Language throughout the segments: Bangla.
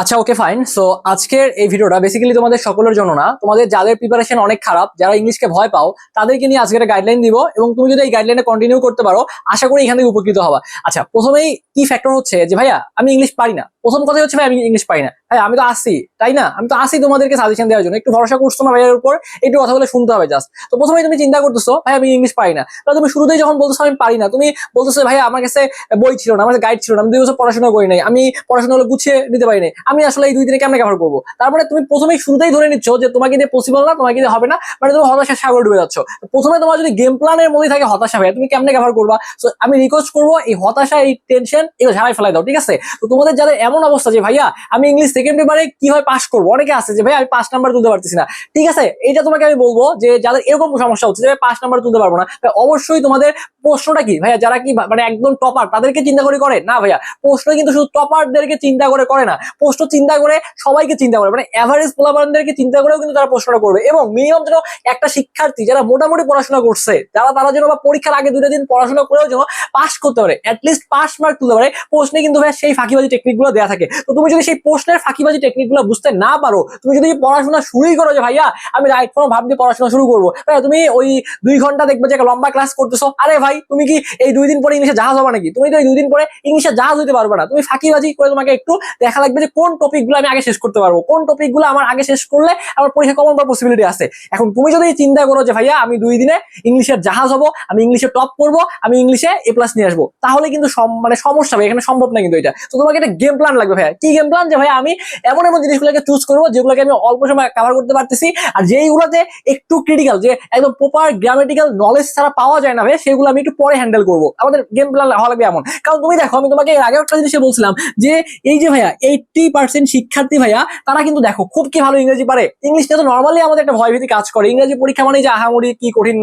আচ্ছা ওকে ফাইন সো আজকের এই ভিডিওটা বেসিক্যালি তোমাদের সকলের জন্য না। তোমাদের যাদের প্রিপারেশন অনেক খারাপ, যারা ইংলিশকে ভয় পাও, তাদেরকে নিয়ে আজকের গাইডলাইন দিব এবং তুমি যদি এই গাইডলাইনে কন্টিনিউ করতে পারো, আশা করি এখান থেকে উপকৃত হবা। আচ্ছা প্রথমেই কি ফ্যাক্টর হচ্ছে যে, ভাইয়া, আমি ইংলিশ পারি না। প্রথম কথা হচ্ছে, ভাই, আমি ইংলিশ পারি না। ভাই আমি তো আসি, তাই না? আমি তো আসি তোমাদেরকে সাজেশন দেওয়ার জন্য। একটু ভরসা করছ না ভাইয়ের উপর? একটু কথা বলে শুনতে হবে জাস্ট তো প্রথমেই তুমি চিন্তা করতেছো, ভাই, আমি ইংলিশ পারি না। তাহলে তুমি শুরুতেই যখন বলতেছো, আমি পারি না। তুমি বলতেছো, ভাই, আমার কাছে বই ছিল না, আমার গাইড ছিল না। আমি দুই বছর পড়াশোনা করি নাই। আমি পড়াশোনা হলে গুছিয়ে নিতে পারি নাই। আমি আসলে এই দুই দিনে কেমন কভার করব? তারপরে তুমি প্রথমেই শুরুতেই ধরে নিচ্ছ যে, তোমাকে দিয়ে পসিবল না, তোমাকে দিয়ে হবে না। মানে তুমি হতাশার সাগর ডুবে যাচ্ছ। প্রথমে তোমার যদি গেম প্ল্যানের মধ্যে থাকে হতাশা ভাই তুমি কেমনে কভার করবা? তো আমি রিকোয়েস্ট করব, এই হতাশা, এই টেনশন এগুলো ঝাড়াই ফেলাই দাও, ঠিক আছে? তো তোমাদের যাদের এমন অবস্থা যে, ভাইয়া, আমি ইংলিশ সেকেন্ড পেপারে কীভাবে পাস করব? অনেকে আছে যে ভাই আমি পাঁচ নাম্বার তুলতে পারতেছি না। ঠিক আছে এটা তোমাকে আমি বলব যে, যাদের এরকম সমস্যা হচ্ছে যে পাঁচ নাম্বার তুলতে পারব না। অবশ্যই তোমাদের প্রশ্নটা কি? ভাইয়া, যারা কি মানে একদম টপার তাদেরকে চিন্তা করে করে? না, ভাইয়া প্রশ্ন কিন্তু শুধু টপারদেরকে চিন্তা করে করে না। প্রশ্ন চিন্তা করে সবাইকে চিন্তা করে। মানে অ্যাভারেজ পোলাপানদেরকে চিন্তা করেও কিন্তু তারা প্রশ্নটা করবে। এবং মিনিমাম যেন একটা শিক্ষার্থী যারা মোটামুটি পড়াশোনা করছে, যারা তারা যেন বা পরীক্ষার আগে দুটো দিন পড়াশোনা করেও যেন পাস করতে পারে অ্যাটলিস্ট পাস মার্ক তুলতে পারে, প্রশ্নে কিন্তু ভাইয়া সেই ফাঁকিবাজি টেকনিকগুলো দেওয়া থাকে। তো তুমি যদি সেই প্রশ্নের ফাঁকিবাজি টেকনিকগুলো বুঝতে না পারো, তুমি যদি পড়াশোনা শুরুই করো যে, ভাইয়া, আমি রাইট ফ্রম ভাব দিয়ে পড়াশোনা শুরু করব। তুমি ওই দুই ঘণ্টা দেখবে যে লম্বা ক্লাস করতেছো। আরে ভাই, তুমি কি এই দুই দিন পরে ইংলিশে জাহাজ হবে নাকি? তুমি তো এই দুই দিন পরে ইংলিশে জাহাজ হইতে পারবে না। তুমি ফাঁকিবাজি করে তোমাকে একটু দেখা লাগবে যে, কোন টপিকগুলো আমি আগে শেষ করতে পারব। কোন টপিকগুলো আমার আগে শেষ করলে আমার পরীক্ষা কমন পাওয়ার পসিবিলিটি আছে। এখন তুমি যদি চিন্তা করো যে, ভাইয়া, আমি দুই দিনে ইংলিশের জাহাজ হব, আমি ইংলিশে টপ করব, আমি ইংলিশে এ প্লাস নিয়ে আসব। তাহলে কিন্তু মানে সমস্যা হবে। এখানে সম্ভব না কিন্তু এটা। তো তোমাকে একটা গেম প্ল্যান লাগবে ভাইয়া। কি গেম প্ল্যান যে ভাইয়া আমি এমন এমন জিনিসগুলোকে চুজ করব, যেগুলোকে আমি অল্প সময় কভার করতে পারতেছি, আর যেইগুলোতে একটু ক্রিটিক্যাল যে একদম প্রপার গ্রামেটিক্যাল নলেজ ছাড়া পাওয়া যায় না ভাই সেগুলো আমি একটু পরে হ্যান্ডেল করব। আমাদের গেম প্ল্যান হওয়া লাগবে এমন। কারণ তুমি দেখো, আমি তোমাকে এর আগে একটা জিনিস বলছিলাম, যে এই যে ভাইয়া এইটটি পার্সেন্ট শিক্ষার্থী ভাইয়া, তারা কিন্তু দেখো, খুব কি ভালো ইংরেজি পারে। ইংলিশটা তো নর্মালি আমাদের একটা ভয়ভীতি কাজ করে। ইংরেজি পরীক্ষা মানে যে আহামরি, কি কঠিন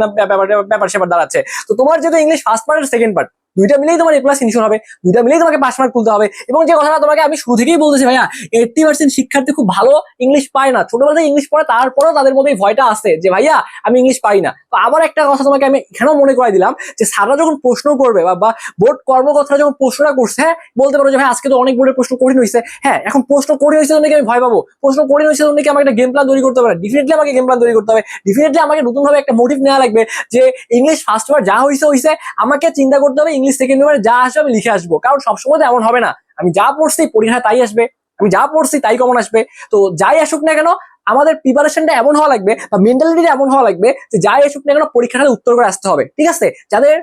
ব্যাপার স্যাপার দাঁড়াচ্ছে। তো তোমার যেহেতু English first part second part দুইটা মিলেই তোমার এ প্লাস ইনশোর হবে, দুইটা মিলেই তোমাকে পাস মার্ক তুলতে হবে এবং যে কথাটা তোমাকে আমি শুরু থেকেই বলতেছি ভাইয়া এইটটি পার্সেন্ট শিক্ষার্থী খুব ভালো ইংলিশ পায় না। ছোটবেলা ইংলিশ পড়ে, তারপরেও তাদের মধ্যে ভয়টা আছে যে, ভাইয়া, আমি ইংলিশ পারি না। তো আবার একটা কথা তোমাকে আমি এখানেও মনে করাই দিলাম যে, স্যাররা যখন প্রশ্ন করবে বা বোর্ড কর্মকর্তারা যখন প্রশ্নটা করছে হ্যাঁ বলতে পারো যে ভাই আজকে তো অনেক বোর্ডের প্রশ্ন কঠিন হয়েছে। হ্যাঁ এখন প্রশ্ন কঠিন হয়েছে জন্য আমি ভয় পাবো? প্রশ্ন কঠিন হয়েছে জন্য কি আমাকে একটা গেম প্ল্যান তৈরি করতে হবে ডিফিনেটলি আমাকে গেম প্ল্যান তৈরি করতে হবে। ডিফিনেটলি আমাকে নতুন ভাবে একটা মোটিভ নেওয়া লাগবে যে ইংলিশ ফার্স্ট বার যা হয়েছে হয়েছে। আমাকে চিন্তা করতে হবে ইংলিশ সেকেন্ড পেপারে যা আসবে আমি লিখে আসব। কারণ সবসময় তো এমন হবে না। আমি যা পড়ছি, পরীক্ষা তাই আসবে। আমি যা পড়ছি, তাই কমন আসবে। তো যাই আসুক না কেন, আমাদের প্রিপারেশনটা এমন হওয়া লাগবে, বা মেন্টালিটিটা এমন হওয়া লাগবে যে যাই আসুক না কেন পরীক্ষাটা উত্তর করে আসতে হবে। ঠিক আছে? যাদের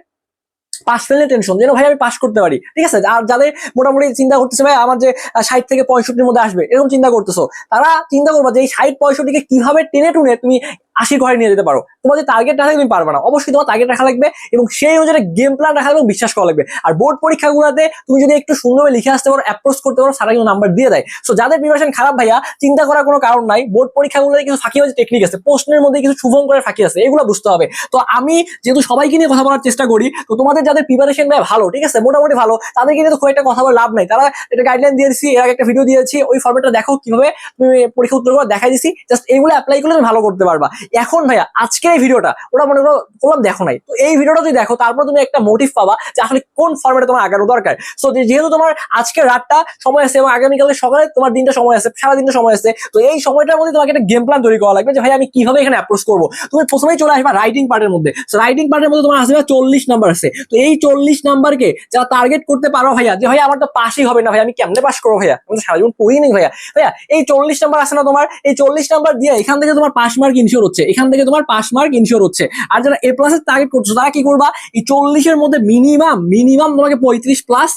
পাশ ফেলে টেনশন যেন ভাই আমি পাশ করতে পারি। ঠিক আছে? আর যাদের মোটামুটি চিন্তা করতেছে, ভাই, আমার যে ষাট থেকে পঁয়ষট্টির মধ্যে আসবে, এরকম চিন্তা করতেছো। তারা চিন্তা করবা যে এই ষাট, পঁয়ষট্টিকে কীভাবে টেনে টুনে তুমি আশি ঘরে নিয়ে যেতে পারো। তোমার যে টার্গেট রাখা তুমি পারবে না। অবশ্যই তোমার টার্গেট রাখা লাগবে এবং সেই অনুযায়ী গেম প্ল্যান রাখা লাগবে বিশ্বাস করা লাগবে। আর বোর্ড পরীক্ষাগুলোতে তুমি যদি একটু সুন্দরভাবে লিখে আসতে পারো অ্যাপ্রোচ করতে পারো, সারা কিন্তু নাম্বার দিয়ে দেয়। সো যাদের প্রিপারেশন খারাপ ভাইয়া, চিন্তা করার কোনো কারণ নাই। বোর্ড পরীক্ষাগুলোতে কিছু ফাঁকিবাজি টেকনিক আছে। প্রশ্নের মধ্যে কিছু শুভঙ্করের ফাঁকি আছে, এগুলো বুঝতে হবে। তো আমি যেহেতু সবাইকে নিয়ে কথা বলার চেষ্টা করি, তো তোমাদের যাদের প্রিপারেশন ভাই ভালো, ঠিক আছে? মোটামুটি ভালো, তাদেরকে নিয়ে তো খুব একটা কথা বলে লাভ নাই। তারা এটা গাইডলাইন দিয়ে দিচ্ছি এর একটা ভিডিও দিয়েছি, ওই ফর্মেটটা দেখো, কীভাবে তুমি পরীক্ষা উত্তরগুলো দেখাই দিছি। জাস্ট এইগুলো অ্যাপ্লাই করলে তুমি ভালো করতে পারবা। এখন ভাইয়া, আজকের এই ভিডিওটা ওরা মনে করো বললাম দেখো নাই। তো এই ভিডিওটা যদি দেখো, তারপর তুমি একটা মোটিভ পাবা যে আসলে কোন ফর্মেটে তোমার আগানো দরকার। সো যেহেতু তোমার আজকের রাতটা সময় আছে এবং আগামীকালের সকালে তোমার দিনটা সময় আছে সারা দিনটা সময় আছে, তো এই সময়টার মধ্যে তোমাকে একটা গেম প্ল্যান তৈরি করা লাগবে যে ভাই আমি কীভাবে এখানে অ্যাপ্রোচ করব? তুমি প্রথমেই চলে আসবা রাইটিং পার্টের মধ্যে। রাইটিং পার্টের মধ্যে তোমার আসবে চল্লিশ নাম্বার আছে। তো এই চল্লিশ নাম্বারকে যারা টার্গেট করতে পারো ভাইয়া, যে, ভাইয়া, আমার তো পাশই হবে না ভাই আমি কেমনে পাস করব ভাইয়া? আমি তো সারা ভাইয়া। ভাইয়া, এই চল্লিশ নাম্বার আছে না তোমার? এই চল্লিশ নাম্বার দিয়ে এখান থেকে তোমার পাস মার্ক ইনশিওর হচ্ছে। এখান থেকে তোমার পাস মার্ক ইনশিওর হচ্ছে। আর যারা এ প্লাস এর টার্গেট করছ, তারা কি করবা? এই চল্লিশের মধ্যে মিনিমাম মিনিমাম তোমাকে পঁয়ত্রিশ প্লাস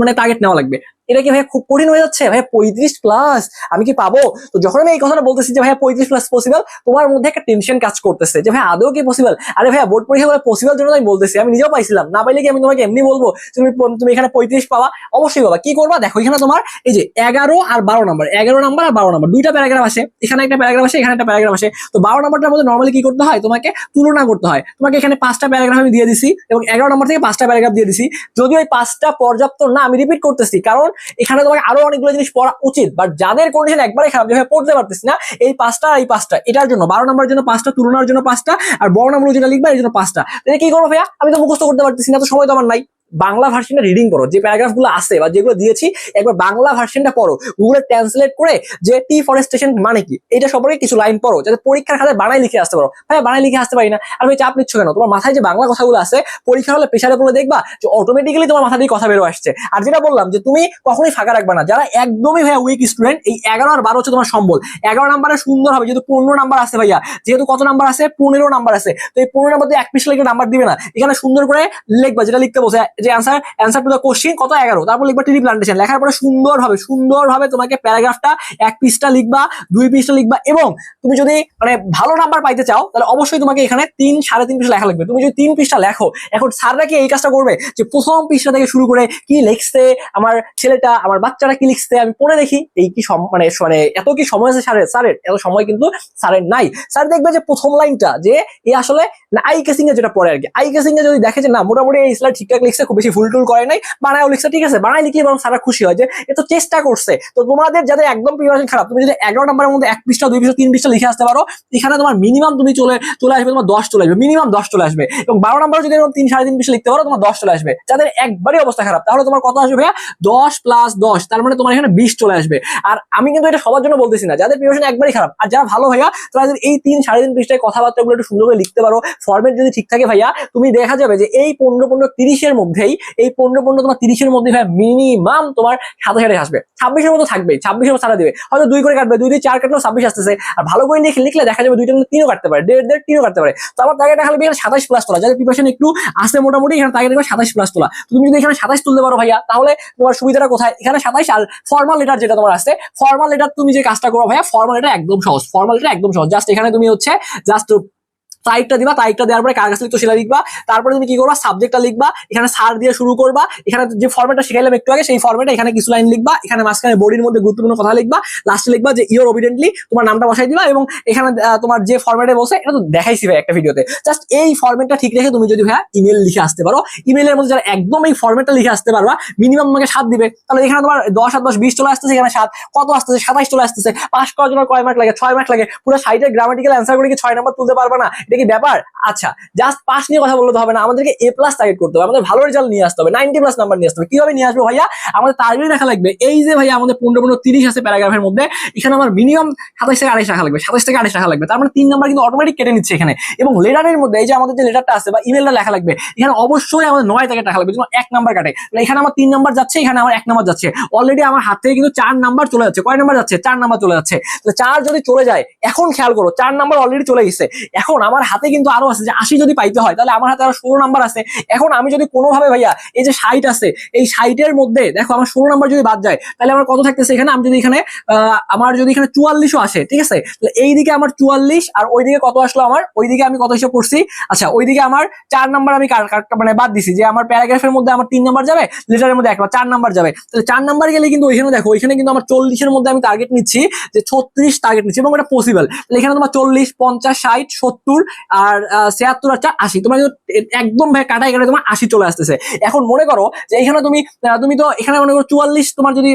মানে টার্গেট নেওয়া লাগবে। এটা কি ভাইয়া খুব কঠিন হয়ে যাচ্ছে? ভাইয়া পঁয়ত্রিশ প্লাস আমি কি পাবো? তো যখন আমি এই কথাটা বলতেছি যে ভাইয়া পঁয়ত্রিশ প্লাস পসিবল তোমার মধ্যে একটা টেনশন কাজ করতেছে যে ভাই আদৌ কি পসিবল আরে ভাইয়া বোর্ড পরীক্ষা পসিবল জন্য আমি বলতেছি, আমি নিজেও পাইছিলাম। না পাইলে কি আমি তোমাকে এমনি বলব? তুমি তুমি এখানে পঁয়ত্রিশ পাবা? অবশ্যই পাবা। কি করবা? দেখো এখানে তোমার এই যে এগারো আর বারো নাম্বার এগারো নাম্বার আর বারো নাম্বার দুইটা প্যারাগ্রাফ আসে এখানে একটা প্যারাগ্রাফ আসে এখানে একটা প্যারাগ্রাফ আসে তো বারো নাম্বারটার মধ্যে নর্মালি কি করতে হয়? তোমাকে তুলনা করতে হয়। তোমাকে এখানে পাঁচটা প্যারাগ্রাফ আমি দিয়ে দিছি এবং এগারো নম্বর থেকে পাঁচটা প্যারাগ্রাফ দিয়ে দিছি। যদিও এই পাঁচটা পর্যাপ্ত না, আমি রিপিট করতেছি। কারণ এখানে তোমাকে আরও অনেকগুলো জিনিস পড়া উচিত বাট যাদের কন্ডিশন একবারে খারাপ যেভাবে পড়তে পারতেছি না, এই পাঁচটা এই পাঁচটা, এটার জন্য, বারো নম্বরের জন্য পাঁচটা, তুলনার জন্য পাঁচটা, আর বড় নম্বর যেটা লিখবা এই জন্য পাঁচটা। তাহলে কি করব ভাইয়া? আমি তো মুখস্থ করতে পারতেছি না, তো সময় তো আমার নাই। বাংলা ভার্সনটা রিডিং করো, যে প্যারাগ্রাফগুলো আছে বা যেগুলো দিয়েছি, একবার বাংলা ভার্সনটা পড়ো গুগলে ট্রান্সলেট করে যে টি ফরেস্টেশন মানে কি, এটা সম্পর্কে কিছু লাইন পড়ো, যাতে পরীক্ষার খাতে বানাই লিখে আসতে পারো। ভাই বানাই লিখে আসতে পারি না। আর চাপ নিচ্ছ কেন? তোমার মাথায় যে বাংলা কথাগুলো আছে পরীক্ষা হলে পেশারে বলে দেখবা যে অটোমেটিক্যালি তোমার মাথা দিয়ে কথা বেরো আসছে। আর যেটা বললাম যে তুমি কখনোই ফাঁকা রাখবে না। যারা একদমই ভাইয়া উইক স্টুডেন্ট এই এগারো আর বারো হচ্ছে তোমার সম্বল। এগারো নাম্বারে সুন্দর হবে, যেহেতু পনেরো নাম্বার আছে ভাইয়া। যেহেতু কত নাম্বার আছে? পনেরো নাম্বার আছে। তো এই পনেরো নাম্বার দিয়ে এক পিস লিখে নাম্বার দিবে না। এখানে সুন্দর করে লিখবা, যেটা লিখতে বসে যে answer answer to the question কত এগারো? তারপর লিখবা টিডি প্লান্টেশন লেখার পরে সুন্দরভাবে সুন্দরভাবে তোমাকে প্যারাগ্রাফটা এক পিসটা লিখবা, দুই পিসটা লিখবা এবং তুমি যদি মানে ভালো নাম্বার পাইতে চাও, তাহলে অবশ্যই তোমাকে এখানে তিন, সাড়ে তিন পিস লেখা লাগবে। তুমি যদি তিন পিসটা লেখো, এখন স্যাররা কি এই কাজটা করবে? যে প্রথম পিসটা থেকে শুরু করে কি লিখছে, আমার ছেলেটা, আমার বাচ্চারা কি লিখছে, আমি পড়ে দেখি এই কি মানে মানে এত কি সময় আছে স্যারের স্যারের? এত সময় কিন্তু স্যারের নাই। স্যার দেখবে যে প্রথম লাইনটা যে এ আসলে আই কেসিং এ যেটা পড়ে আর কি। আই কেসিং এ যদি দেখে যে না, মোটামুটি এই স্লাইড ঠিকঠাক লিখছে খুব বেশি ফুল টুল করে নাই। বানায়ও লিখছে, ঠিক আছে? বানায় লিখলে বরং স্যাররা খুশি হয় যে এ তো চেষ্টা করছে। তো তোমাদের যাদের একদম প্রিপারেশন খারাপ, তুমি যদি এগারো নাম্বারের মধ্যে এক পৃষ্ঠা, দুই পৃষ্ঠা, তিন পৃষ্ঠা লিখে আসতে পারো, এখানে তোমার মিনিমাম তুমি চলে চলে আসবে তোমার দশ চলে আসবে মিনিমাম দশ চলে আসবে। এবং বারো নাম্বার যদি তিন, সাড়ে তিন পৃষ্ঠা লিখতে পারো, তোমার দশ চলে আসবে। যাদের একবারই অবস্থা খারাপ, তাহলে তোমার কত আসবে ভাইয়া? দশ প্লাস দশ, তার মানে তোমার এখানে বিশ চলে আসবে। আর আমি কিন্তু এটা সবার জন্য বলতেছি না, যাদের প্রিপারেশন একবারই খারাপ, আর যারা ভালো ভাইয়া, তারা যদি এই তিন, সাড়ে তিন পৃষ্ঠায় কথাবার্তাগুলো একটু সুন্দর করে লিখতে পারো ফর্মেট যদি ঠিক থাকে ভাইয়া, তুমি দেখা যাবে যে এই পনেরো পনেরো, তিরিশের মধ্যেই এই পনেরো পনেরো তোমার তিরিশের মধ্যে ভাইয়া মিনিমাম তোমার সাথে সাথে আসবে। ছাব্বিশের মতো থাকবে, ছাব্বিশের মতো ছাড়া দেবে। হয়তো দুই করে কাটবে, দুই দুই চার কাটলেও ছাব্বিশ আসতেছে। আর ভালো করে লিখে লিখলে দেখা যাবে দুইটা তিনও কাটতে পারে, দেড় দেড় তিনও কাটতে পারে। তো আমার টার্গেট রাখলে এখানে সাতাশ প্লাস তোলা। যাদের প্রিপারেশন একটু আসে মোটামুটি, এখানে টার্গেট রাখবে সাতাশ প্লাস তোলা। তুমি যদি এখানে সাতাশ তুলতে পারো ভাইয়া, তাহলে তোমার সুবিধাটা কোথায়? এখানে সাতাশ আর ফর্মাল লেটার যেটা তোমার আছে ফর্মাল লেটার তুমি যে কাজটা করো ভাইয়া ফর্মাল লেটার একদম সহজ ফর্মাল লেটার একদম সহজ। জাস্ট এখানে তুমি হচ্ছে জাস্ট তারিখটা দিবা তারিখটা দেওয়ার পরে কার কাছে লিখতো সেটা লিখবা। তারপরে তুমি কি করবা? সাবজেক্টটা লিখবা, এখানে সার দিয়ে শুরু করবা। এখানে যে ফর্মেটটা শিখাইলাম একটু আগে, সেই ফর্মেটে এখানে কিছু লাইন লিখবা। এখানে মাঝখানে বডির মধ্যে গুরুত্বপূর্ণ কথা লিখবা। লাস্টে লিখবা যে ইওর ওবিডেন্টলি তোমার নামটা বসাই দিবা এবং এখানে তোমার যে ফর্মেটে বসে, এটা তো দেখাইছি ভাই একটা ভিডিওতে জাস্ট এই ফর্মেটটা ঠিক রেখে তুমি যদি ভাইয়া ইমেল লিখে আসতে পারো। ইমেলের মধ্যে যারা একদম এই ফর্মেটটা লিখে আসতে পারবা মিনিমাম তোমাকে সাত দিবে। তাহলে এখানে তোমার দশ আর দশ, বিশ চলে আসতেছে, এখানে সাত। কত আসতেছে? সাতাইশ চলে আসতেছে। পাস করার জন্য কয় মার্ক লাগে? ছয় মার্ক লাগে। পুরো সাইডের গ্রামাটিক্যাল অ্যান্সার করে কি ছয় নাম্বার তুলতে পারবে না। এটা কি ব্যাপার? আচ্ছা জাস্ট পাস নিয়ে কথা বলতে হবে না। আমাদেরকে এ প্লাস টার্গেট করতে হবে। আমাদের ভালো রেজাল্ট নিয়ে আসতে হবে। নাইনটি প্লাস নাম্বার নিয়ে আসতে হবে। কীভাবে নিয়ে আসব ভাইয়া? আমাদের টার্গেট রাখা লাগবে। এই যে ভাইয়া আমাদের পনেরো পনেরো, তিরিশ আছে প্যারাগ্রাফের মধ্যে, এখানে আমার মিনিমাম সাতাশ থেকে আড়াইশ রাখা লাগবে। সাতাশ থেকে আড়াইশ রাখা লাগবে। তার মানে তিন নাম্বার কিন্তু অটোমেটিক কেটে নিচ্ছে এখানে। এবং লেটারের মধ্যে এই যে আমাদের যে লেটারটা আছে বা ইমেলটা লেখা লাগবে, এখানে অবশ্যই আমাদের নয় থেকে টাকা লাগবে। এক নাম্বার কাটে। এখানে আমার তিন নাম্বার যাচ্ছে, এখানে আমার এক নাম্বার যাচ্ছে। অলরেডি আমার হাত থেকে কিন্তু চার নাম্বার চলে যাচ্ছে। কয় নাম্বার যাচ্ছে? চার নাম্বার চলে যাচ্ছে। তো চার যদি চলে যায়, এখন খেয়াল করো, চার নাম্বার অলরেডি চলে গেছে। এখন আমার হাতে কিন্তু আরও আছে যে আশি যদি পাইতে হয়, তাহলে আমার হাতে আরও ষোলো নাম্বার আছে। এখন আমি যদি কোনোভাবে ভাইয়া এই যে সাইট আছে, এই সাইটের মধ্যে দেখো আমার ষোলো নাম্বার যদি বাদ যায়, তাহলে আমার কত থাকতেছে এখানে? আমি যদি এখানে আমার যদি এখানে চুয়াল্লিশও আসে ঠিক আছে? তাহলে এইদিকে আমার চুয়াল্লিশ আর ওইদিকে কত আসলো আমার? ওইদিকে আমি কত হিসাব করছি আচ্ছা ওইদিকে আমার চার নাম্বার আমি মানে বাদ দিছি, যে আমার প্যারাগ্রাফের মধ্যে আমার তিন নাম্বার যাবে লিটারের মধ্যে একবার চার নাম্বার যাবে। তাহলে চার নাম্বার গেলে কিন্তু ওইখানে দেখো, ওইখানে কিন্তু আমার চল্লিশের মধ্যে আমি টার্গেট নিচ্ছি, যে ছত্রিশ টার্গেট নিচ্ছি, এবং এটা পসিবল এখানে তোমার চল্লিশ, পঞ্চাশ, ষাট, সত্তর আর ছিয়াত্তর আর চার, আশি। তোমার একদম ভাই কাটাই কাটাই তোমার আশি চলে আসতেছে। এখন মনে করো যে এখানে তুমি তুমি তো এখানে মনে করো চুয়াল্লিশ তোমার যদি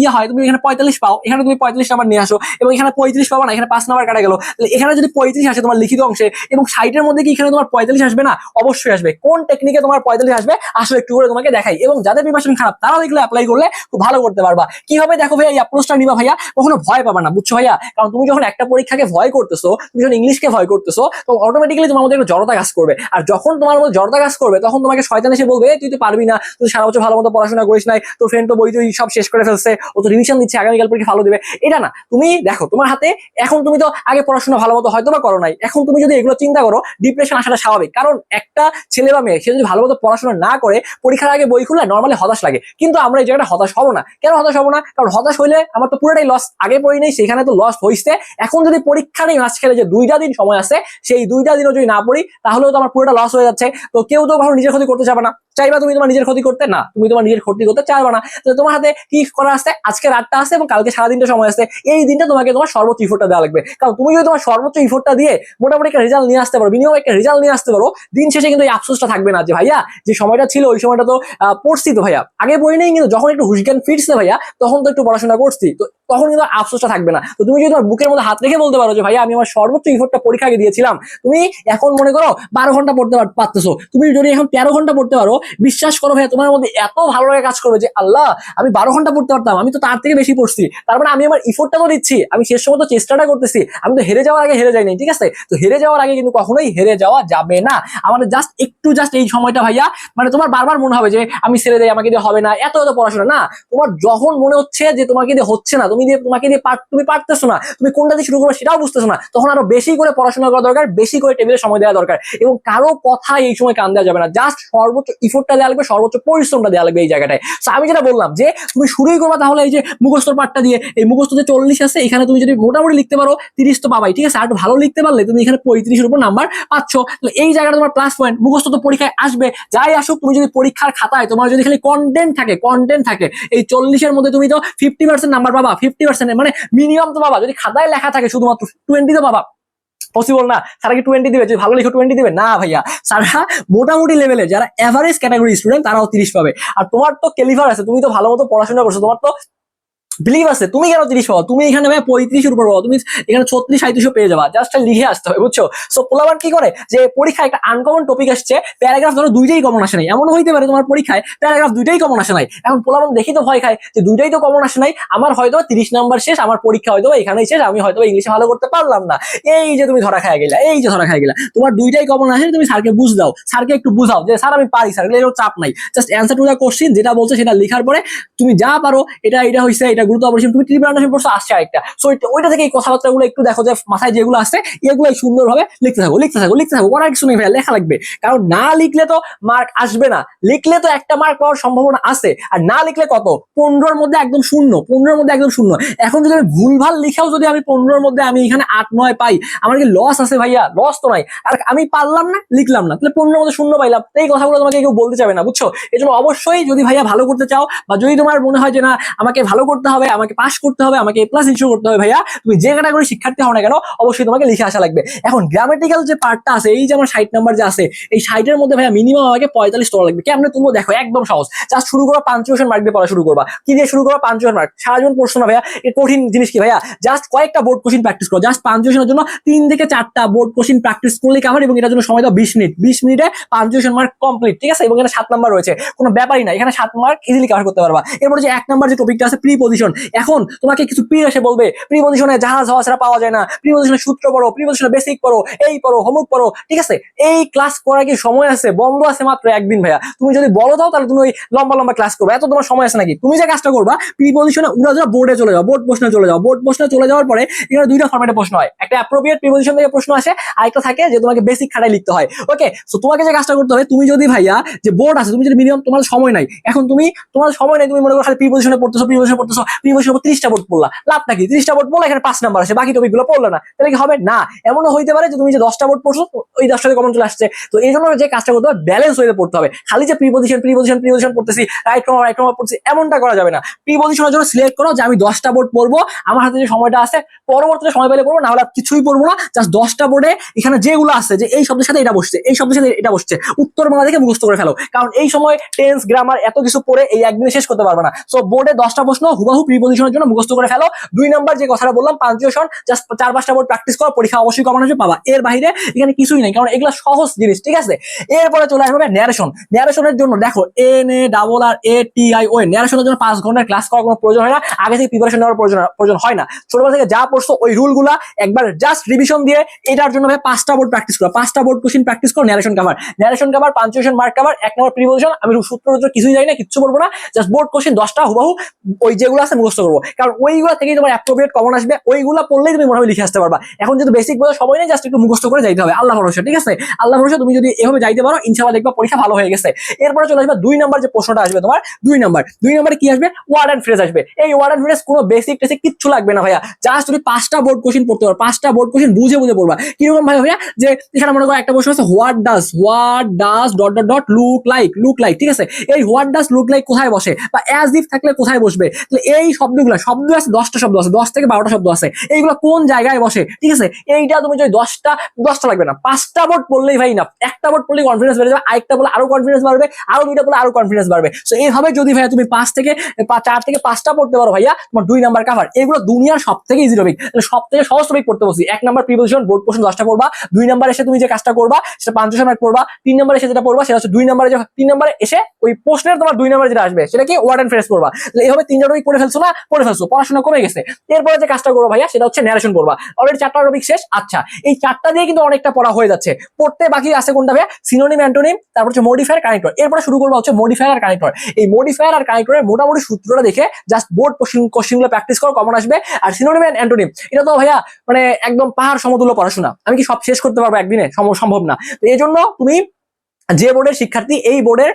ইয়ে হয়, তুমি এখানে পঁয়তাল্লিশ পাও, এখানে তুমি পঁয়তাল্লিশ নাম্বার নিয়ে আসো এবং এখানে পঁয়ত্রিশ পাবো না, এখানে পাঁচ নাম্বার কাটা গেল। তাহলে এখানে যদি পঁয়ত্রিশ আসে তোমার লিখিত অংশে এবং ষাটের মধ্যে কি এখানে তোমার পঁয়তাল্লিশ আসবে না? অবশ্যই আসবে। কোন টেকনিকে তোমার পঁয়তাল্লিশ আসবে? আসলে একটু করে তোমাকে দেখাই। এবং যাদের প্রিপারেশন খারাপ, তারা দেখলে অ্যাপ্লাই করলে খুব ভালো করতে পারবা। কীভাবে দেখো ভাইয়া, এই অ্যাপ্রোচটা নিবা ভাইয়া? কখনো ভয় পাবা না, বুঝছ ভাইয়া? কারণ তুমি যখন একটা পরীক্ষাকে ভয় করতেছো, তুমি যখন ইংলিশকে ভয় করতেছো, তখন অটোমেটিক্যালি তোমার মধ্যে একটা জড়তা কাজ করবে। আর যখন তোমার মধ্যে জড়তা কাজ করবে, তখন তোমাকে শয়তান এসে বলবে তুই তো পারবি না, তুই সারা বছর ভালো মতো পড়াশোনা করিস নাই, তোর ফ্রেন্ড তো বই তুই সব শেষ করে ফেলছে, ও তো রিভিশন দিচ্ছে, আগামীকাল পরীক্ষা ভালো দেবে। এটা না, তুমি দেখো, তোমার হাতে এখন তুমি তো আগে পড়াশোনা ভালো মতো হয়তো বা করো নাই, এখন তুমি যদি এগুলো চিন্তা করো ডিপ্রেশন আসাটা স্বাভাবিক। কারণ একটা ছেলে বা মেয়ে, সে যদি ভালো মতো পড়াশোনা না করে, পরীক্ষার আগে বই খুললে নর্মালি হতাশ লাগে। কিন্তু আমরা এই জায়গাটা হতাশ হব না। কেন হতাশ হব না? কারণ হতাশ হইলে আমার তো পুরোটাই লস আগে পড়ি নেই, সেখানে তো লস হইছে। এখন যদি পরীক্ষা নেই, মাঝখানে যে দুইটা দিন সময় আছে, সেই দুইটা দিনও যদি না পড়ি, তাহলেও তো আমার পুরোটা লস হয়ে যাচ্ছে। তো কেউ তো কখনো নিজের ক্ষতি করতে চাবে না। চাইবা তুমি তোমার নিজের ক্ষতি করতে? না, তুমি তোমার নিজের ক্ষতি করতে চাইবা না। তোমার হাতে কি করা আছে আজকে রাতটা আছে এবং কালকে সারাদিনটা সময় আছে এই দিনটা তোমাকে তোমার সর্বোচ্চ ইফোর্টটা দেওয়া লাগবে। কারণ তুমি যদি তোমার সর্বোচ্চ ইফোর্টটা দিয়ে মোটামুটি একটা রেজাল্ট নিয়ে আসতে পারো মিনিমাম একটা রেজাল্ট নিয়ে আসতে পারো, দিন শেষে কিন্তু এই আফসোসটা থাকবে না যে, ভাইয়া, যে সময়টা ছিল, ওই সময়টা তো পড়ছি তো ভাইয়া। আগে বই নেই কিন্তু যখন একটু হুশজ্ঞান ফিরছে ভাইয়া, তখন তো একটু পড়াশোনা করছি। তো তখন কিন্তু আফসোসটা থাকবে না। তো তুমি যদি তোমার বুকের মধ্যে হাত রেখে বলতে পারো যে, ভাইয়া, আমি আমার সর্বোচ্চ ইফোর্টটা পরীক্ষা আগে দিয়েছিলাম। তুমি এখন মনে করো বারো ঘণ্টা পড়তে পারতেছো। তুমি যদি এখন তেরো ঘণ্টা পড়তে পারো বিশ্বাস করো ভাই তোমার মধ্যে এত ভালো লাগে কাজ করবে যে, আল্লাহ, আমি বারো ঘণ্টা পড়তে পারতাম, আমি তো তার থেকে বেশি পড়ছি। তার মানে আমি আমার ইফোর্টটা তো দিচ্ছি, আমি শেষ সময় তো চেষ্টাটা করতেছি, আমি তো হেরে যাওয়ার আগে হেরে যাইনি, ঠিক আছে? তো হেরে যাওয়ার আগে কিন্তু কখনোই হেরে যাওয়া যাবে না। আমাদের জাস্ট একটু জাস্ট এই সময়টা ভাইয়া মানে তোমার বারবার মনে হবে যে, আমি ছেড়ে দেয় আমাকে দিয়ে হবে না, এত এত পড়াশোনা। না, তোমার যখন মনে হচ্ছে যে, তোমাকে দিয়ে হচ্ছে না, তুমি দিয়ে, তোমাকে দিয়ে তুমি পারতেছো না, তুমি কোনটা দিয়ে শুরু করবে সেটাও বুঝতেছো না, তখন আরও বেশি করে পড়াশোনা করা দরকার, বেশি করে টেবিলে সময় দেওয়া দরকার। এবং কারও কথা এই সময় কান দেওয়া যাবে না জাস্ট সর্বোচ্চ ইফোর্টটা দেওয়া লাগবে, সর্বোচ্চ পরিশ্রমটা দেওয়া লাগবে এই জায়গাটায়। So, আমি যেটা বললাম যে, তুমি শুরুই করবা তাহলে এই যে মুখস্থর পাঠটা দিয়ে, এই মুখস্থ যে চল্লিশ আছে, এখানে তুমি যদি মোটামুটি লিখতে পারো, তিরিশ তো পাবাই, ঠিক আছে? আর ভালো লিখতে পারলে তুমি এখানে পঁয়ত্রিশের উপর নাম্বার পাচ্ছ। তাহলে এই জায়গাটা তোমার প্লাস পয়েন্ট মুখস্থ তো পরীক্ষায় আসবে। যাই আসুক, তুমি যদি পরীক্ষার খাতায়, তোমার যদি খালি কন্টেন্ট থাকে কন্টেন্ট থাকে, এই চল্লিশের মধ্যে তুমি তো ফিফটি পার্সেন্ট নাম্বার পাবা ফিফটি পার্সেন্ট মানে মিনিমাম তো পাবা। যদি খাতায় লেখা থাকে, শুধুমাত্র টোয়েন্টি তো পাবা। পসিবল না? সারা কি টোয়েন্টি দিবে, যদি ভালো লিখে টোয়েন্টি দিবে? না ভাইয়া। সারা মোটামুটি লেভেলে যারা এভারেজ ক্যাটাগরি স্টুডেন্ট তারাও তিরিশ পাবে। আর তোমার তো কেলিভার আছে, তুমি তো ভালো মতো পড়াশোনা করছ, তোমার তো বিলিভ আছে, তুমি কেন তিরিশ পাবো? তুমি এখানে ভাই পঁয়ত্রিশের উপর পাবো। তুমি এখানে ছত্রিশ সাঁত্রিশও পেয়ে যাবা। জাস্ট লিখে আসতে হবে, বুঝছ? সো পোলাবান কি করে? যে পরীক্ষায় একটা আনকমন টপিক আসছে প্যারাগ্রাফ ধরো দুইটাই কমন আসে নাই। এমন হইতে পারে তোমার পরীক্ষায় প্যারাগ্রাফ দুইটাই কমন আসে নাই। এখন পোলাবান দেখি তো ভয় খায় যে দুইটাই তো কমন আসে নাই, আমার হয়তো তিরিশ নাম্বার শেষ, আমার পরীক্ষা হয়তো এখানেই শেষ, আমি হয়তো ইংলিশে ভালো করতে পারলাম না। এই যে তুমি ধরা খায় গেলা, এই যে ধরা খায় গেলা। তোমার দুইটাই কমন আসে, তুমি স্যারকে বুঝ দাও স্যারকে একটু বুঝাও যে স্যার আমি পারি স্যার এগুলো চাপ নাই। Just answer to the question যেটা বলছে সেটা লেখার পরে তুমি যা পারো, এটা এটা হয়েছে এটা গুরুত্ব অপরিসীম। তুমি আসছে আরেকটা। সো ওইটা থেকে এই একটু দেখো যে মাথায় যেগুলো আসছে এগুলো সুন্দরভাবে লিখতে থাকো লিখতে থাকো লিখতে থাকো। কিছু নেই লেখা লাগবে। কারণ না লিখলে তো মার্ক আসবে না। লিখলে তো একটা মার্ক পাওয়ার সম্ভাবনা আছে। আর না লিখলে কত? পনেরোর মধ্যে একদম শূন্য। পনেরোর মধ্যে একদম শূন্য। এখন যদি আমি ভুলভাল লিখেও যদি আমি পনেরোর মধ্যে আমি এখানে আট, নয় পাই, আমার কি লস আছে ভাইয়া? লস তো নাই। আর আমি পারলাম না, লিখলাম না। তাহলে পনেরোর মধ্যে শূন্য পাইলাম। এই কথাগুলো তোমাকে কেউ বলতে চাবে না, বুঝছ? এই অবশ্যই যদি ভাইয়া ভালো করতে চাও, বা যদি তোমার মনে হয় যে না, আমাকে ভালো করতে হবে আমাকে পাস করতে হবে, আমাকে এ প্লাস ইস্যু করতে হবে ভাইয়া। তুমি যে ক্যাটাগরি শিক্ষার্থী হও না কেন, অবশ্যই তোমাকে লিখে আসা লাগবে। এখন গ্রামেটিক্যাল যে পার্টটা আছে, এই যে আমার ষাট নাম্বার যে আছে, এই ষাটের মধ্যে ভাইয়া মিনিমাম আমাকে পঁয়তাল্লিশ তোলা লাগবে। কেমন তুমি দেখো, একদম সহজ। জাস্ট শুরু করো পাঞ্চুয়েশন মার্ক দিয়ে পড়া শুরু করবা। কি দিয়ে শুরু করো পাঞ্চুয়েশন মার্ক সারা জীবন পড়ছো না ভাইয়া? এর কঠিন জিনিস কি ভাইয়া? জাস্ট কয়েকটা বোর্ড কোশ্চিন প্র্যাকটিস করো। জাস্ট পাঞ্চুয়েশনের জন্য তিন থেকে চারটা বোর্ড কোশ্চিন প্র্যাকটিস করলে কাভার এবং এটার জন্য সময় দাও বিশ মিনিট বিশ মিনিটে পাঞ্চুয়েশন মার্ক কমপ্লিট ঠিক আছে? এবং এখানে সাত নাম্বার রয়েছে। কোনো ব্যাপারই না। এখানে সাত মার্ক ইজিলি কভার করতে পারবা। এরপরে যে এক নাম্বার যে টপিকটা আছে প্রি পজিশন এখন তোমাকে কিছু প্রি এসে বলবে প্রি পজিশনে জাহাজ হওয়া ছাড়া পাওয়া যায় না। প্রি পজিশনে সূত্র পড়ো প্রি পজিশনে বেসিক পড়ো, এই পড়ো হোমওয়ার্ক পড়ো, ঠিক আছে? এই ক্লাস করার কি সময় আছে? বন্ধ আছে মাত্র একদিন ভাইয়া। তুমি যদি বলো দাও তাহলে তুমি ওই লম্বা লম্বা ক্লাস করবে। এত তোমার সময় আছে নাকি? তুমি যে কাজটা করবা প্রি পজিশনে উড়া উড়া বোর্ডে চলে যাও বোর্ড প্রশ্নে চলে যাও বোর্ড প্রশ্নে চলে যাওয়ার পরে এখানে দুইটা ফরম্যাটে প্রশ্ন হয়। একটা অ্যাপ্রোপ্রিয়েট প্রি পজিশন থেকে প্রশ্ন আসে, আরেকটা থাকে যে তোমাকে বেসিক খাটাই লিখতে হয়। ওকে সো তোমাকে যে কাজটা করতে হবে, তুমি যদি ভাইয়া যে বোর্ড আছে, তুমি যদি মিনিমাম তোমার সময় নাই, এখন তুমি, তোমার সময় নাই, তুমি মনে করো খালি প্রি পজিশনে পড়তেছো প্রি পজিশনে বোর্ড পড়লা, লাভ নাকি? পড়লা, এখানে পাঁচ নাম্বার বাকি পড়ল না। তাহলে কি হবে? না, এমনও হইতে পারে যে তুমি যে দশটা পড়ছো, ওই কমন চলে আসছে। তো এই জন্য যে কাজটা করতে হবে ব্যালেন্স হয়ে পড়তে হবে। খালি যে preposition preposition preposition পড়তেছি রাইট ক্রম রাইট ক্রম এমনটা করা যাবে না। প্রি পজিশনের জন্য সিলেক্ট করো, যে আমি দশটা পড়ব, আমার হাতে যে সময়টা আছে, পরবর্তীতে সময় পেলে পড়ব না হলে কিছুই পড়ব না জাস্ট দশটা বোর্ডে এখানে যেগুলো আছে, যে এই শব্দের সাথে এটা বসছে, এই শব্দের সাথে এটা বসছে, উত্তর বাংলা থেকে মুখস্থ করে ফেলো। কারণ এই সময় টেন্স গ্রামার এত কিছু পড়ে এই একদিনে শেষ করতে পারবে না। সো বোর্ডে দশটা প্রশ্ন হুবাহু প্রিপোজিশনের জন্য মুখস্থ করে ফেলো। দুই নাম্বার যে কথাটা বললাম পাঞ্চুয়েশন জাস্ট চার পাঁচটা বোর্ড প্র্যাকটিস করো, পরীক্ষা অবশ্যই কমন আসবে পাবা। এর বাইরে এখানে কিছুই নেই, কারণ এগুলো সহজ জিনিস, ঠিক আছে? এরপরে চলে আসবে ন্যারেশন ন্যারেশনের জন্য দেখো N A double R A T I O ন্যারেশনের জন্য পাঁচ ঘণ্টার ক্লাস করার কোনো প্রয়োজন হয় না। আগে থেকে প্রিপারেশন নেওয়ার প্রয়োজন প্রয়োজন হয় না। ছোটবেলা থেকে যা পড়ছো, ওই রুলগুলা একবার জাস্ট রিভিশন দিয়ে এটার জন্য ভাই পাঁচটা বোর্ড প্র্যাকটিস করো। পাঁচটা বোর্ড কোশ্চিন প্র্যাকটিস করো narration cover narration cover punctuation mark cover এক নম্বর প্রিপোজিশন আমি সূত্র কিছুই জানি না, কিচ্ছু বলব না। জাস্ট বোর্ড কোশ্চিন দশটা, হুবাহু ওই যেগুলো আছে মুখস্থ করব। কারণ ওইগুলো থেকেই তোমার অ্যাপ্রোপ্রিয়েট কমন আসবে, ওইগুলো পড়লেই তুমি মোটামুটি লিখে আসতে পারবা। এখন যদি বেসিক বোঝার সময় নেই জাস্ট একটু মুখস্থ করে যাইতে হবে। আল্লাহ ভরসা, ঠিক আছে? আল্লাহ ভরসা, তুমি যদি এভাবে যাইতে পারো, ইনশাআল্লাহ দেখবা পরীক্ষা ভালো হয়ে গেছে। এরপরে চলে আসবে দুই নাম্বার যে প্রশ্নটা আসবে তোমার, দুই নাম্বার। দুই নাম্বারে কি আসবে? ওয়ার্ড অ্যান্ড ফ্রেজ আসবে। এই ওয়ার্ড অ্যান্ড ফ্রেজ কোনো বেসিক টেসিক কিচ্ছু লাগবে না ভাইয়া। জাস্ট তুমি পাঁচটা বোর্ড কোশ্চিন পড়তে পারো। পাঁচটা বোর্ড কোশ্চিন বুঝে বুঝে পড়বা। কীরকম ভাই ভাইয়া? যে এখানে মনে করো একটা প্রশ্ন আছে what does what does dot dot dot look like look like ঠিক আছে? এই হোয়াট ডাস লুক লাইক কোথায় বসে? বা অ্যাজ ইফ থাকলে কোথায় বসবে? তাহলে এই শব্দগুলো, শব্দ আছে, দশটা শব্দ আছে, দশ থেকে বারোটা শব্দ আছে, এইগুলো কোন জায়গায় বসে? ঠিক আছে? এইটা তুমি যদি দশটা দশটা লাগবে না, পাঁচটা বোর্ড পড়লেই ভাই না একটা বোর্ড পড়লেই কনফিডেন্স বেড়ে যাবে, আরেকটা বলে আরও কনফিডেন্স বাড়বে, আরও দুইটা বলে আরও কনফিডেন্স বাড়বে। সো এইভাবে যদি ভাইয়া তুমি পাঁচ থেকে চার থেকে পাঁচটা পড়তে পারো ভাইয়া, তোমার দুই নাম্বার কাভার এগুলো দুনিয়ার সব থেকে ইজি টপিক সব থেকে সহজ টপিক পড়তে বসি এক নাম্বার প্রিপোজিশন বোর্ড কোশ্চেন দশটা পড়বা, দুই নাম্বার এসে তুমি যে কাজটা করবা, সেটা পাঞ্চুয়েশন মার্ক পড়বা, তিন নাম্বার এসে যেটা পড়বা, সেটা হচ্ছে দুই নাম্বারে তিন নাম্বারে এসে ওই প্রশ্নের তোমার দুই নাম্বারে যেটা আসবে সেটা কি ওয়ার্ড এন্ড ফ্রেস পড়বা। তো এইভাবে তিনটা টপিক পড়ে ফেলছো না পড়ে ফেলছো, পড়াশোনা কমে গেছে। এরপরে যে কাজটা করব ভাইয়া, সেটা হচ্ছে ন্যারেশন করবা অলরেডি চারটা টপিক শেষ? আচ্ছা এই চারটা দিয়ে কিন্তু অনেকটা পড়া হয়ে যাচ্ছে। পড়তে বাকি আছে কোনটা ভাইয়া? সিনোনিম অ্যান্টোনিম তারপর হচ্ছে মডিফায়ার কানেক্টর এরপরে শুরু করব হচ্ছে মডিফায়ার আর কানেক্টর এই মডিফায়ার আর কানেক্টরের মোটামুটি সূত্রটা দেখে জাস্ট বোর্ড কোশ্চেনগুলো প্র্যাকটিস করো কমন আসবে। আর সিনোনিম অ্যান্ড অ্যান্টোনিম এটা তো ভাইয়া মানে একদম পাহাড় সমতুল্য পড়াশোনা। আমি কি সব শেষ করতে পারব একদিনে? সম্ভব না। এই জন্য তুমি যে বোর্ডের শিক্ষার্থী, এই বোর্ডের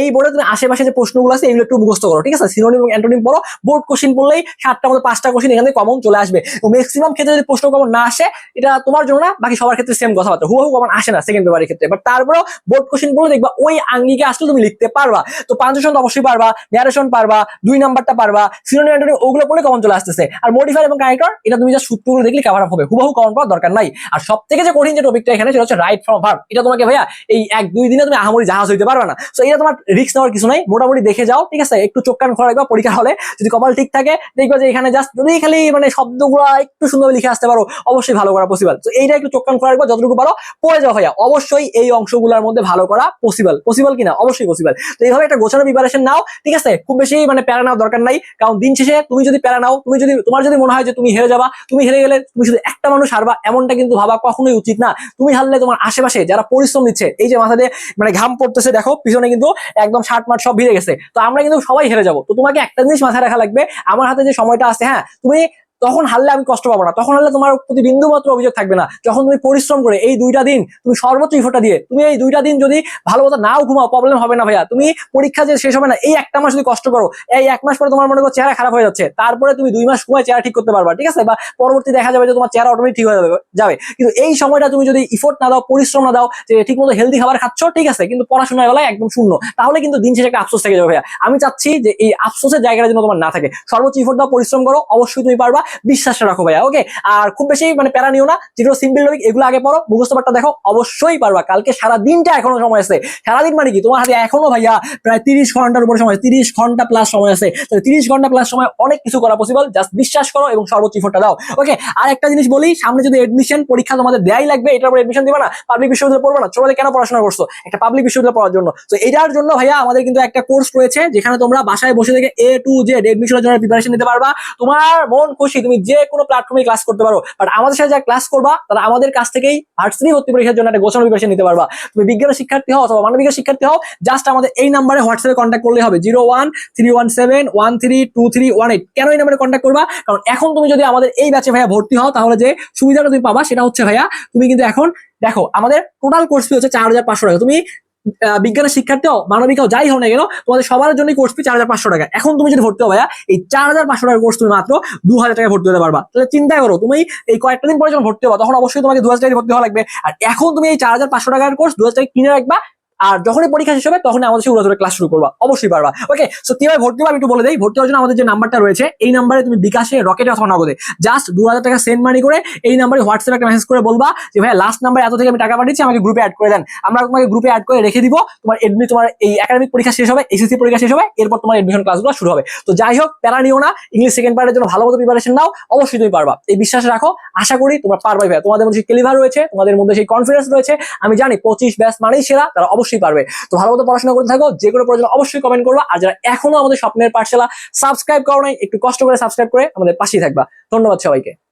এই বোর্ডে তুমি আশেপাশে যে প্রশ্নগুলো আছে, এগুলো একটু মুখস্থ করো, ঠিক আছে? সিনোনিম এবং অ্যান্টোনিম পড়ো বোর্ড কোশ্চেন পড়লেই সাতটা মতো পাঁচটা কোশ্চেন এখান কমন চলে আসবে। ম্যাক্সিমাম ক্ষেত্রে যদি প্রশ্ন কমন না আসে, এটা তোমার জন্য না, বাকি সবার ক্ষেত্রে সেম কথাবার্তা। হুবহু কমন আসে না সেকেন্ড পেপারের ক্ষেত্রে। বাট তারপরেও বোর্ড কোশ্চেন পড়লে দেখবা ওই আঙ্গিকে আসলে তুমি লিখতে পারবা। তো পাঞ্চুশন তো অবশ্যই পারবা ন্যারেশন পারবা, দুই নাম্বারটা পারবা সিনোনিম অ্যান্টোনিম ওগুলো পড়লে কমন চলে আসতেছে। আর মডিফায়ার এবং কানেক্টর এটা তুমি যা সূত্রগুলো দেখলে কাভার আপ হবে। হুবাহু কমন পাওয়ার দরকার নাই। আর সব থেকে যে কঠিন যে টপিকটা এখানে সেটা হচ্ছে রাইট ফ্রম ভার্ব এটা তোমাকে ভাইয়া এই এক দুই দিনে তুমি আহামরি জাহাজ হইতে পারবে না। সো এটা তোমার রিস্ক নেওয়ার কিছু নাই। মোটামুটি দেখে যাও, ঠিক আছে? একটু চোখ কান খোলা রাখবা, পরীক্ষা হলে। যদি কপাল ঠিক থাকে, দেখবা যে এখানে জাস্ট যদি খালি মানে শব্দগুলো একটু সুন্দর লিখে আসতে পারো, অবশ্যই ভালো করা পসিবল তো এইটা একটু চোখ কান খোলা রাখবা, যতটুকু পারো, পড়ে যাও ভাইয়া। অবশ্যই এই অংশগুলোর মধ্যে ভালো করা পসিবল পসিবল কিনা? অবশ্যই পসিবল তো এইভাবে একটা গোছানো প্রিপারেশন নাও, ঠিক আছে? খুব বেশি মানে প্যারা নেওয়ার দরকার নাই, কারণ দিন শেষে তুমি যদি প্যারা নাও, তুমি যদি, তোমার যদি মনে হয় যে তুমি হেরে যাবা, তুমি হেরে গেলে তুমি শুধু একটা মানুষ হারবা, এমনটা কিন্তু ভাবা কখনোই উচিত না। তুমি হারলে তোমার আশেপাশে যারা পরিশ্রম দিচ্ছে, এই যে মাথা দিয়ে মানে ঘাম পড়তেছে, দেখো, পিছনে কিন্তু একদম ষাট মাঠ সব ভিড়ে গেছে। তো আমরা কিন্তু সবাই হেরে যাব। তো তোমাকে একটা জিনিস মাথায় রাখা লাগবে, আমার হাতে যে সময়টা আছে হ্যাঁ তুমি তখন হারলে আমি কষ্ট পাবো না। তখন হারলে তোমার প্রতি বিন্দু মাত্র অভিযোগ থাকবে না। যখন তুমি পরিশ্রম করে এই দুইটা দিন তুমি সর্বোচ্চ ইফোটা দিয়ে, তুমি এই দুইটা দিন যদি ভালো মতো নাও ঘুমাও প্রবলেম হবে না ভাইয়া। তুমি পরীক্ষা যে শেষ হবে না, এই একটা মাস যদি কষ্ট করো, এই এক মাস পরে তোমার মনে করো চেহারা খারাপ হয়ে যাচ্ছে, তারপরে তুমি দুই মাস ঘুমায় চেহারা ঠিক করতে পারবা, ঠিক আছে? বা পরবর্তী দেখা যাবে যে তোমার চেহারা অটোমেটিক ঠিক হয়ে যাবে কিন্তু এই সময়টা তুমি যদি ইফোর্ট না দাও, পরিশ্রম না দাও, যে ঠিক মতো হেলদি খাবার খাচ্ছ, ঠিক আছে? কিন্তু পড়াশোনার বেলায় একদম শূন্য। তাহলে কিন্তু দিন শেষে একটা আফসোস থেকে যাবে ভাইয়া। আমি চাচ্ছি যে এই আফসোসের জায়গাটা যেন তোমার না থাকে। সর্বোচ্চ ইফোর্ট দাও, পরিশ্রম করো, অবশ্যই তুমি পারবা। বিশ্বাসটা রাখো ভাইয়া ওকে আর খুব বেশি মানে প্যারা নিও না, যেগুলো সিম্পল লজিক এগুলো আগে পড়ো, মুখস্থ পাঠটা দেখো, অবশ্যই পারবা। কালকে সারা দিনটা এখনও সময় আছে। সারাদিন মানে কি? তোমার হাতে এখনও ভাইয়া প্রায় তিরিশ ঘণ্টার উপরে সময় তিরিশ ঘণ্টা প্লাস সময় আছে। তো তিরিশ ঘণ্টা প্লাস সময় অনেক কিছু করা পসিবল জাস্ট বিশ্বাস করো এবং সর্বোচ্চ ইফোর্টটা দাও ওকে আর একটা জিনিস বলি, সামনে যদি এডমিশন পরীক্ষা তোমাদের দেয়াই লাগবে, এটার উপর এডমিশন দিবে না পাবলিক বিশ্ববিদ্যালয়ে পড়বে না ছোটদের কেন পড়াশোনা করছ? একটা পাবলিক বিশ্ববিদ্যালয়ে পড়ার জন্য। তো এটার জন্য ভাইয়া আমাদের কিন্তু একটা কোর্স রয়েছে, যেখানে তোমরা বাসায় বসে থেকে এ টু জেড এডমিশনের জন্য প্রিপারেশন নিতে পারবা। তোমার মন খুশি তুমি যে কোনো প্ল্যাটফর্মে ক্লাস করতে পারো। বাট আমাদের সাথে যা ক্লাস করবা, তারা আমাদের কাছ থেকেই ভার্সিটি ভর্তি পরীক্ষার জন্য একটা গোছানো প্রিপারেশন নিতে পারবা। তুমি বিজ্ঞানের শিক্ষার্থী হও অথবা মানবিকের শিক্ষার্থী হও জাস্ট আমাদের এই নাম্বারে হোয়াটসঅ্যাপে কন্ট্যাক্ট করলে হবে। Zero one three one seven one three two three one eight কেন এই নাম্বারে কন্ট্যাক্ট করবা? কারণ এখন তুমি যদি আমাদের এই ব্যাচে ভাইয়া ভর্তি হও, তাহলে যে সুবিধাটা তুমি পাবা সেটা হচ্ছে ভাইয়া, তুমি কিন্তু এখন দেখো, আমাদের টোটাল কোর্স ফি হচ্ছে চার হাজার পাঁচশো টাকা। তুমি বিজ্ঞানের শিক্ষার্থী হও মানবিক হও যাই হোক না কেন, তোমাদের সবার জন্য কোর্স ফি চার হাজার পাঁচশো টাকা। এখন তুমি যদি ভর্তি হবে ভাইয়া এই চার হাজার পাঁচশো টাকার কোর্স তুমি মাত্র দু হাজার টাকা ভর্তি হতে পারবা। তাহলে চিন্তা করো, তুমি এই কয়েকটা দিন পরে যখন ভর্তি হবা, তখন অবশ্যই তোমাকে দু হাজার টাকা ভর্তি হওয়া লাগবে। আর এখন তুমি এই চার হাজার পাঁচশো টাকার কোর্স দু হাজার টাকা কিনে রাখবা আর যখনই পরীক্ষা শেষ হবে তখন আমাদের সাথে ক্লাস শুরু করবা। অবশ্যই পারবা। ওকে সো কীভাবে ভর্তি হব একটু বলে দেই। ভর্তি হওয়ার জন্য আমাদের যে নাম্বারটা রয়েছে, এই নাম্বারে তুমি বিকাশে রকেটে অথবা নগদে জাস্ট দু হাজার টাকা সেন্ড মানি করে এই নাম্বারে হোয়াটসঅ্যাপে একটা মেসেজ করে বলবা যে ভাই লাস্ট নাম্বার এত থেকে আমি টাকা পাঠিয়েছি, আমাকে গ্রুপে অ্যাড করে দেন। আমরা তোমাকে গ্রুপে অ্যাড করে রেখে দিব। তোমার এডমি তোমার এই একাডেমিক পরীক্ষা শেষ হবে এসএসসি পরীক্ষা শেষ হবে, এরপর তোমার এডমিশন ক্লাসগুলো শুরু হবে। তো যাই হোক, প্যারা নিও না। ইংলিশ সেকেন্ড পার্টের জন্য ভালো মতো প্রিপারেশন নাও। অবশ্যই তুমি পারবা। এই বিশ্বাস রাখো। আশা করি তোমরা পারবাই ভাই তোমাদের মধ্যে সেই ক্লিভার রয়েছে, তোমাদের মধ্যে সেই কনফিডেন্স রয়েছে। আমি জানি পঁচিশ ব্যাস মানেই সেরা। তারা অবশ্যই পারবে। তো ভালো মতো পড়াশোনা করতে থাকো, যে কোনো প্রয়োজন অবশ্যই কমেন্ট করব। আর যারা এখনও আমাদের স্বপ্নের পাঠশালা সাবস্ক্রাইব করো নাই, একটু কষ্ট করে সাবস্ক্রাইব করে আমাদের পাশেই থাকবা। ধন্যবাদ সবাইকে।